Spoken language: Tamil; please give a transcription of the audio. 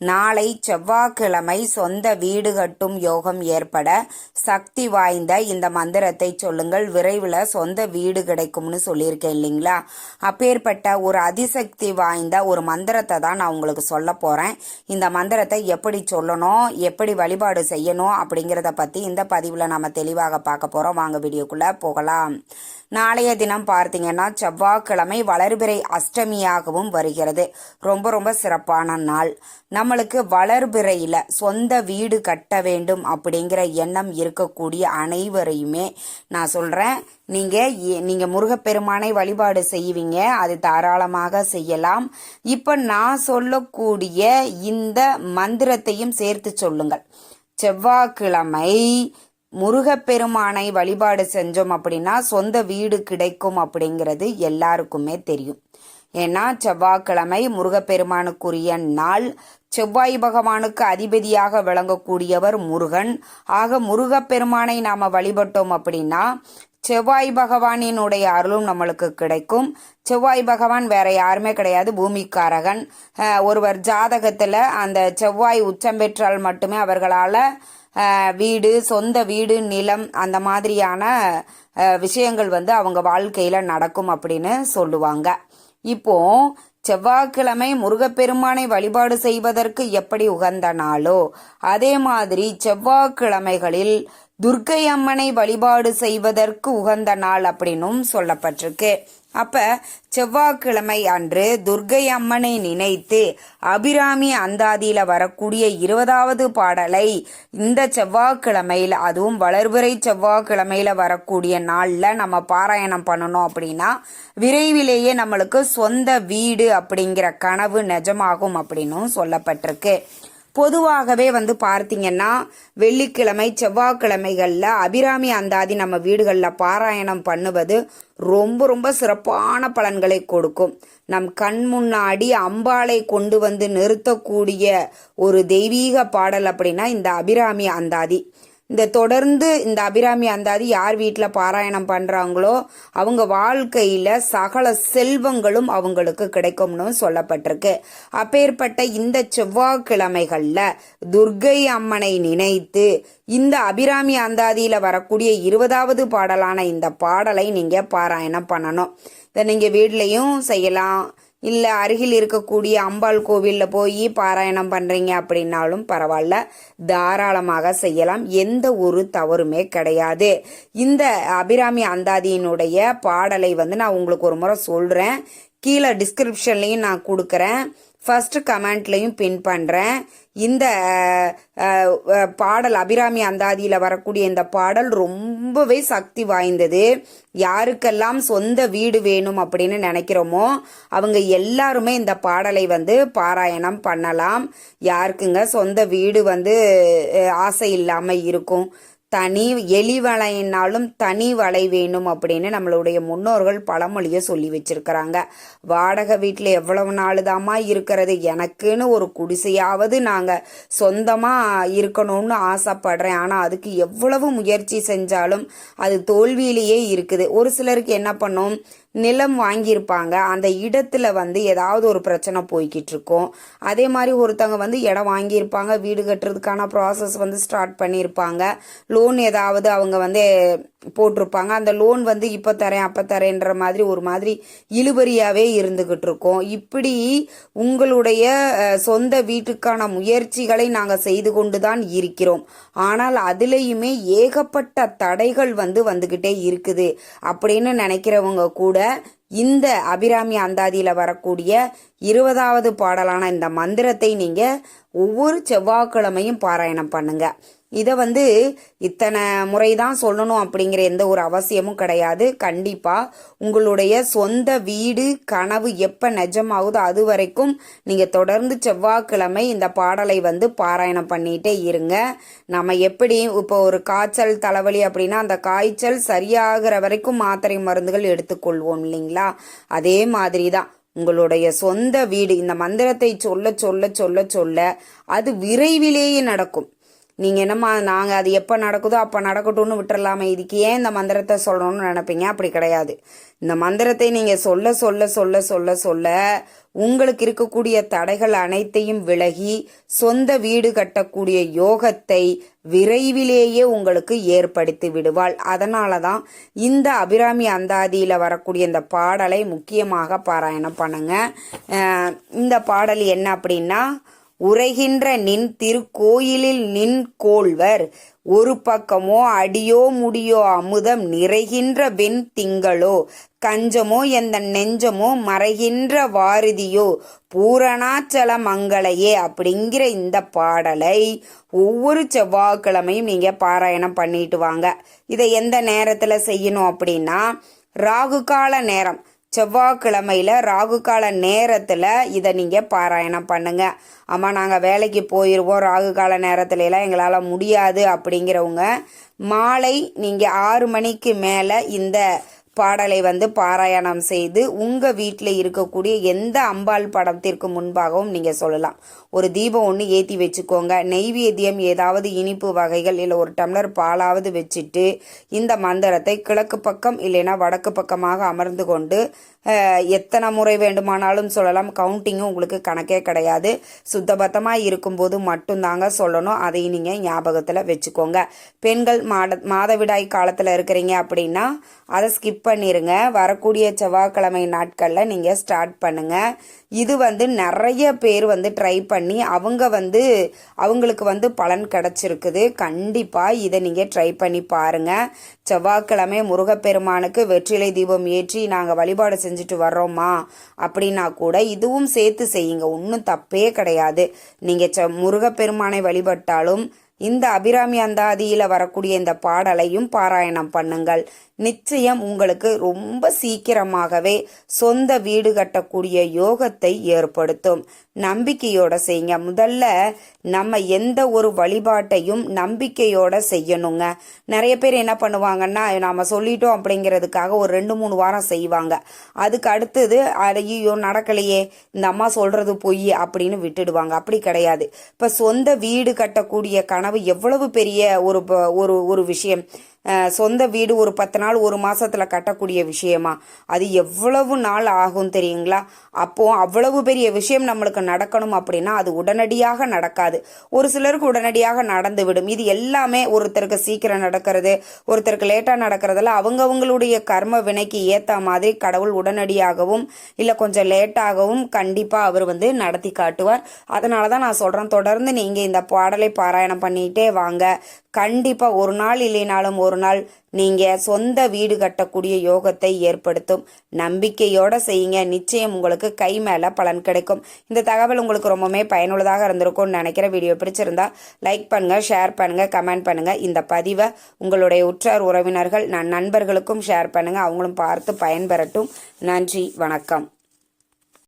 நாளை செவ்வாய்க்கிழமை சொந்த வீடு கட்டும் யோகம் ஏற்பட சக்தி வாய்ந்த இந்த மந்திரத்தை சொல்லுங்கள். விரைவில் சொந்த வீடு கிடைக்கும்னு சொல்லியிருக்கேன் இல்லைங்களா? அப்பேற்பட்ட ஒரு அதிசக்தி வாய்ந்த ஒரு மந்திரத்தை தான் நான் உங்களுக்கு சொல்ல போகிறேன் இந்த மந்திரத்தை எப்படி சொல்லணும் எப்படி வழிபாடு செய்யணும் அப்படிங்கிறத பற்றி இந்த பதிவில் நம்ம தெளிவாக பார்க்க போகிறோம் வாங்க வீடியோக்குள்ளே போகலாம். நாளைய தினம் பார்த்தீங்கன்னா செவ்வாய்க்கிழமை வளர்பிறை அஷ்டமியாகவும் வருகிறது. ரொம்ப ரொம்ப சிறப்பான நாள். நம்மளுக்கு வளர்பிறையில் சொந்த வீடு கட்ட வேண்டும் அப்படிங்கிற எண்ணம் இருக்கக்கூடிய அனைவரையுமே நான் சொல்கிறேன் நீங்கள் நீங்கள் முருகப்பெருமானை வழிபாடு செய்வீங்க. அது தாராளமாக செய்யலாம். இப்போ நான் சொல்லக்கூடிய இந்த மந்திரத்தையும் சேர்த்து சொல்லுங்கள். செவ்வாய்க்கிழமை முருகப்பெருமானை வழிபாடு செஞ்சோம் அப்படின்னா சொந்த வீடு கிடைக்கும் அப்படிங்கிறது எல்லாருக்குமே தெரியும். ஏன்னா செவ்வாய்க்கிழமை முருகப்பெருமானுக்குரிய நாள். செவ்வாய் பகவானுக்கு அதிபதியாக விளங்கக்கூடியவர் முருகன். ஆக முருகப்பெருமானை நாம வழிபட்டோம் அப்படின்னா செவ்வாய் பகவானினுடைய அருளும் நம்மளுக்கு கிடைக்கும். செவ்வாய் பகவான் வேற யாருமே கிடையாது பூமிக்காரகன். ஒருவர் ஜாதகத்தில் அந்த செவ்வாய் உச்சம் பெற்றால் மட்டுமே அவர்களால் வீடு சொந்த வீடு நிலம் அந்த மாதிரியான விஷயங்கள் வந்து அவங்க வாழ்க்கையில் நடக்கும் அப்படின்னு சொல்லுவாங்க. இப்போ செவ்வாய்க்கிழமை முருகப்பெருமானை வழிபாடு செய்வதற்கு எப்படி உகந்த நாளோ அதே மாதிரி செவ்வாய்க்கிழமைகளில் துர்க்கை அம்மனை வழிபாடு செய்வதற்கு உகந்த நாள் அப்படின்னும் சொல்லப்பட்டிருக்கு. அப்ப செவ்வாய்க்கிழமை அன்று துர்கை அம்மனை நினைத்து அபிராமி அந்தாதியில வரக்கூடிய இருபதாவது பாடலை இந்த செவ்வாய்க்கிழமையில அதுவும் வளர்பிறை செவ்வாய்க்கிழமையில வரக்கூடிய நாள்ல நம்ம பாராயணம் பண்ணணும் அப்படின்னா விரைவிலேயே நம்மளுக்கு சொந்த வீடு அப்படிங்கிற கனவு நிஜமாகும் அப்படின்னும் சொல்லப்பட்டிருக்கு. பொதுவாகவே வந்து பார்த்தீங்கன்னா வெள்ளிக்கிழமை செவ்வாய்க்கிழமைகளில் அபிராமி அந்தாதி நம்ம வீடுகளில் பாராயணம் பண்ணுவது ரொம்ப ரொம்ப சிறப்பான பலன்களை கொடுக்கும். நம் கண் முன்னாடி அம்பாளை கொண்டு வந்து நிறுத்தக்கூடிய ஒரு தெய்வீக பாடல் அப்படின்னா இந்த அபிராமி அந்தாதி. இந்த தொடர்ந்து இந்த அபிராமி அந்தாதி யார் வீட்டில் பாராயணம் பண்ணுறாங்களோ அவங்க வாழ்க்கையில் சகல செல்வங்களும் அவங்களுக்கு கிடைக்கும்னு சொல்லப்பட்டிருக்கு. அப்பேற்பட்ட இந்த செவ்வாய்க்கிழமைகளில் துர்கை அம்மனை நினைத்து இந்த அபிராமி அந்தாதியில் வரக்கூடிய இருபதாவது பாடலான இந்த பாடலை நீங்கள் பாராயணம் பண்ணணும். இதை நீங்கள் வீட்லேயும் செய்யலாம். இல்லை அருகில் இருக்கக்கூடிய அம்பாள் கோவிலில் போய் பாராயணம் பண்ணுறீங்க அப்படின்னாலும் பரவாயில்ல தாராளமாக செய்யலாம். எந்த ஒரு தவறுமே கிடையாது. இந்த அபிராமி அந்தாதியினுடைய பாடலை வந்து நான் உங்களுக்கு ஒரு முறை சொல்கிறேன் கீழே டிஸ்கிரிப்ஷன்லையும் நான் கொடுக்குறேன். ஃபஸ்ட்டு கமெண்ட்லையும் பின் பண்ணுறேன் இந்த பாடல் அபிராமி அந்தாதியில் வரக்கூடிய இந்த பாடல் ரொம்பவே சக்தி வாய்ந்தது. யாருக்கெல்லாம் சொந்த வீடு வேணும் அப்படின்னு நினைக்கிறோமோ அவங்க எல்லாருமே இந்த பாடலை வந்து பாராயணம் பண்ணலாம். யாருக்குங்க சொந்த வீடு வந்து ஆசை இல்லாமல் இருக்கும். தனி எலி வளையினாலும் தனி வலை வேணும் அப்படின்னு நம்மளுடைய முன்னோர்கள் பழமொழியை சொல்லி வச்சிருக்கிறாங்க. வாடகை வீட்டில் எவ்வளவு நாளுதாம்மா இருக்கிறது? எனக்குன்னு ஒரு குடிசையாவது நாங்கள் சொந்தமாக இருக்கணும்னு ஆசைப்படுறேன். ஆனால் அதுக்கு எவ்வளவு முயற்சி செஞ்சாலும் அது தோல்வியிலேயே இருக்குது. ஒரு சிலருக்கு என்ன பண்ணும்? நிலம் வாங்கியிருப்பாங்க. அந்த இடத்துல வந்து ஏதாவது ஒரு பிரச்சனை போய்கிட்டு இருக்கும் அதே மாதிரி ஒருத்தவங்க வந்து இடம் வாங்கியிருப்பாங்க. வீடு கட்டுறதுக்கான ப்ராசஸ் வந்து ஸ்டார்ட் பண்ணியிருப்பாங்க. லோன் ஏதாவது அவங்க வந்து போட்டிருப்பாங்க. அந்த லோன் வந்து இப்போ தரேன் அப்போ தரேன்ற மாதிரி ஒரு மாதிரி இழுபறியாகவே இருந்துக்கிட்டு இருக்கோம் இப்படி உங்களுடைய சொந்த வீட்டுக்கான முயற்சிகளை நாங்கள் செய்து கொண்டு தான் இருக்கிறோம். ஆனால் அதுலேயுமே ஏகப்பட்ட தடைகள் வந்து வந்துக்கிட்டே இருக்குது. அப்படின்னு நினைக்கிறவங்க கூட இந்த அபிராமி அந்தாதியில் வரக்கூடிய இருபதாவது பாடலான இந்த மந்திரத்தை நீங்கள் ஒவ்வொரு செவ்வாய்க்கிழமையும் பாராயணம் பண்ணுங்க. இதை வந்து இத்தனை முறை தான் சொல்லணும் அப்படிங்கிற எந்த ஒரு அவசியமும் கிடையாது. கண்டிப்பாக உங்களுடைய சொந்த வீடு கனவு எப்போ நிஜமாகுதோ அது வரைக்கும் நீங்கள் தொடர்ந்து செவ்வாய்க்கிழமை இந்த பாடலை வந்து பாராயணம் பண்ணிகிட்டே இருங்க. நம்ம எப்படி இப்போ ஒரு காய்ச்சல் தலைவலி அப்படின்னா அந்த காய்ச்சல் சரியாகிற வரைக்கும் மாத்திரை மருந்துகள் எடுத்துக்கொள்வோம் இல்லைங்களா? அதே மாதிரி தான் உங்களுடைய சொந்த வீடு இந்த மந்திரத்தை சொல்ல சொல்ல சொல்ல சொல்ல அது விரைவிலேயே நடக்கும். நீங்கள் என்னம்மா நாங்கள் அது எப்போ நடக்குதோ அப்போ நடக்கட்டும்னு விட்டுறலாமே. இதுக்கு ஏன் இந்த மந்திரத்தை சொல்லணும்னு நினைப்பீங்க? அப்படி கிடையாது. இந்த மந்திரத்தை நீங்கள் சொல்ல சொல்ல சொல்ல சொல்ல சொல்ல உங்களுக்கு இருக்கக்கூடிய தடைகள் அனைத்தையும் விலகி சொந்த வீடு கட்டக்கூடிய யோகத்தை விரைவிலேயே உங்களுக்கு ஏற்படுத்தி விடுவாள். அதனால தான் இந்த அபிராமி அந்தாதியில் வரக்கூடிய இந்த பாடலை முக்கியமாக பாராயணம் பண்ணுங்க. இந்த பாடல் என்ன அப்படின்னா உரைகின்ற நின் திருக்கோயிலில் நின் கோள்வர். ஒரு பக்கமோ அடியோ முடியோ அமுதம் நிறைகின்ற வெண் திங்களோ. கஞ்சமோ எந்த நெஞ்சமோ மறைகின்ற வாரிதியோ. பூரணாச்சல மங்களையே அப்படிங்கிற இந்த பாடலை ஒவ்வொரு செவ்வாய்க்கிழமையும் நீங்க பாராயணம் பண்ணிட்டு வாங்க. இதை எந்த நேரத்துல செய்யணும் அப்படின்னா ராகு கால நேரம். செவ்வாய்க்கிழமையில் ராகு கால நேரத்தில் இதை நீங்கள் பாராயணம் பண்ணுங்கள் அம்மா நாங்கள் வேலைக்கு போயிடுவோம் ராகு கால நேரத்துல எங்களால் முடியாது அப்படிங்கிறவங்க மாலை நீங்கள் ஆறு மணிக்கு மேலே இந்த பாடலை வந்து பாராயணம் செய்து உங்க வீட்டில் இருக்கக்கூடிய எந்த அம்பாள் படத்திற்கு முன்பாகவும் நீங்க சொல்லலாம். ஒரு தீபம் ஒன்று ஏற்றி வச்சுக்கோங்க. நெய்வேத்தியம் ஏதாவது இனிப்பு வகைகள் இல்லை ஒரு டம்ளர் பாலாவது வச்சுட்டு இந்த மந்திரத்தை கிழக்கு பக்கம் இல்லைன்னா வடக்கு பக்கமாக அமர்ந்து கொண்டு எத்தனை முறை வேண்டுமானாலும் சொல்லலாம். கவுண்டிங்கும் உங்களுக்கு கணக்கே கிடையாது. சுத்தபத்தமாக இருக்கும்போது மட்டும்தாங்க சொல்லணும். அதையும் நீங்கள் ஞாபகத்தில் வச்சுக்கோங்க. பெண்கள் மாத மாதவிடாய் காலத்தில் இருக்கிறீங்க அப்படின்னா அதை ஸ்கிப் பண்ணிருங்க. வரக்கூடிய செவ்வாய்க்கிழமை நாட்களில் நீங்கள் ஸ்டார்ட் பண்ணுங்க. இது வந்து நிறைய பேர் வந்து ட்ரை பண்ணி அவங்க வந்து அவங்களுக்கு வந்து பலன் கிடைச்சிருக்குது. கண்டிப்பாக இதை நீங்கள் ட்ரை பண்ணி பாருங்க. செவ்வாய்க்கிழமை முருகப்பெருமானுக்கு வெற்றிலை தீபம் ஏற்றி நாங்கள் வழிபாடு செஞ்சுட்டு வர்றோமா? அப்படின்னா கூட இதுவும் சேர்த்து செய்யுங்க. ஒன்றும் தப்பே கிடையாது. நீங்கள் செ முருகப்பெருமானை வழிபட்டாலும் இந்த அபிராமி அந்தாதியில் வரக்கூடிய இந்த பாடலையும் பாராயணம் பண்ணுங்கள். நிச்சயம் உங்களுக்கு ரொம்ப சீக்கிரமாகவே சொந்த வீடு கட்டக்கூடிய யோகத்தை ஏற்படுத்தும். நம்பிக்கையோட செய்யுங்க முதல்ல நம்ம எந்த ஒரு வழிபாட்டையும் நம்பிக்கையோட செய்யணுங்க. நிறைய பேர் என்ன பண்ணுவாங்கன்னா நாம சொல்லிட்டோம் அப்படிங்கிறதுக்காக ஒரு ரெண்டு மூணு வாரம் செய்வாங்க. அதுக்கு அடுத்தது அடையோ நடக்கலையே. இந்த அம்மா சொல்றது பொய் அப்படின்னு விட்டுடுவாங்க. அப்படி கிடையாது. இப்ப சொந்த வீடு கட்டக்கூடிய கனவு எவ்வளவு பெரிய ஒரு ப- ஒரு ஒரு விஷயம். சொந்த வீடு ஒரு பத்து நாள் ஒரு மாசத்துல கட்டக்கூடிய விஷயமா? அது எவ்வளவு நாள் ஆகும் தெரியுங்களா? அப்போ அவ்வளவு பெரிய விஷயம் நம்மளுக்கு நடக்கணும் அப்படின்னா அது உடனடியாக நடக்காது. ஒரு சிலருக்கு உடனடியாக நடந்து விடும் இது எல்லாமே ஒருத்தருக்கு சீக்கிரம் நடக்கிறது ஒருத்தருக்கு லேட்டா நடக்கிறதுல அவங்கவங்களுடைய கர்ம வினைக்கு ஏத்த மாதிரி கடவுள் உடனடியாகவும் இல்ல கொஞ்சம் லேட்டாகவும் கண்டிப்பா அவர் வந்து நடத்தி காட்டுவார். அதனால தான் நான் சொல்றேன் தொடர்ந்து நீங்க இந்த பாடலை பாராயணம் பண்ணிட்டே வாங்க. கண்டிப்பா ஒரு நாள் இல்லைனாலும் ஒரு நாள் நீங்க சொந்த வீடு கட்டக்கூடிய யோகத்தை ஏற்படுத்தும். நம்பிக்கையோட செய்யுங்க. நிச்சயம் உங்களுக்கு கை மேல பலன் கிடைக்கும். இந்த தகவல் உங்களுக்கு ரொம்பவுமே பயனுள்ளதாக இருந்திருக்கும்னு நினைக்கிற வீடியோ பிடிச்சிருந்தா லைக் பண்ணுங்க ஷேர் பண்ணுங்க கமெண்ட் பண்ணுங்க. இந்த பதிவை உங்களுடைய உற்றார் உறவினர்கள் நான் நண்பர்களுக்கும் ஷேர் பண்ணுங்க. அவங்களும் பார்த்து பயன்பெறட்டும். நன்றி வணக்கம்.